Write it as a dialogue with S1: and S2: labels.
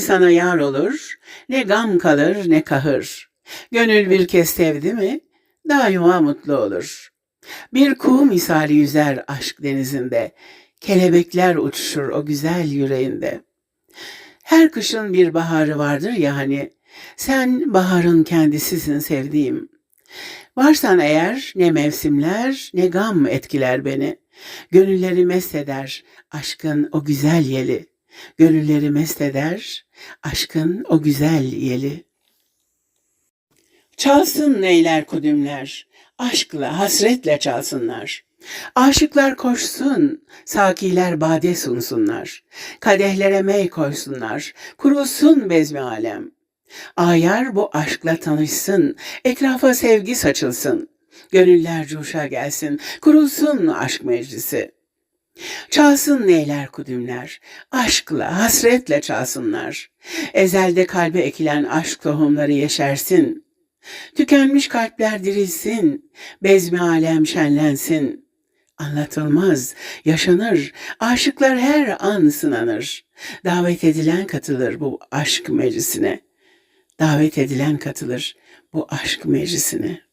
S1: Sevgi sana yar olur, ne gam kalır ne kahır. Gönül bir kez sevdi mi, daima mutlu olur. Bir kuğu misali yüzer aşk denizinde, kelebekler uçuşur o güzel yüreğinde. Her kışın bir baharı vardır ya hani, sen baharın kendisisin sevdiğim. Varsan eğer ne mevsimler ne gam etkiler beni. Gönülleri mest eder aşkın o güzel yeli. Gönülleri mest eder aşkın o güzel yeli. Çalsın neyler kudümler, aşkla hasretle çalsınlar. Aşıklar koşsun, sakiler bade sunsunlar. Kadehlere mey koysunlar, kurulsun bezmi alem. Ayar bu aşkla tanışsın, etrafa sevgi saçılsın. Gönüller coşa gelsin, kurulsun aşk meclisi. Çalsın neyler kudümler, aşkla, hasretle çalsınlar. Ezelde kalbe ekilen aşk tohumları yeşersin. Tükenmiş kalpler dirilsin, bezmi alem şenlensin. Anlatılmaz, yaşanır, aşıklar her an sınanır. Davet edilen katılır bu aşk meclisine. Davet edilen katılır bu aşk meclisine.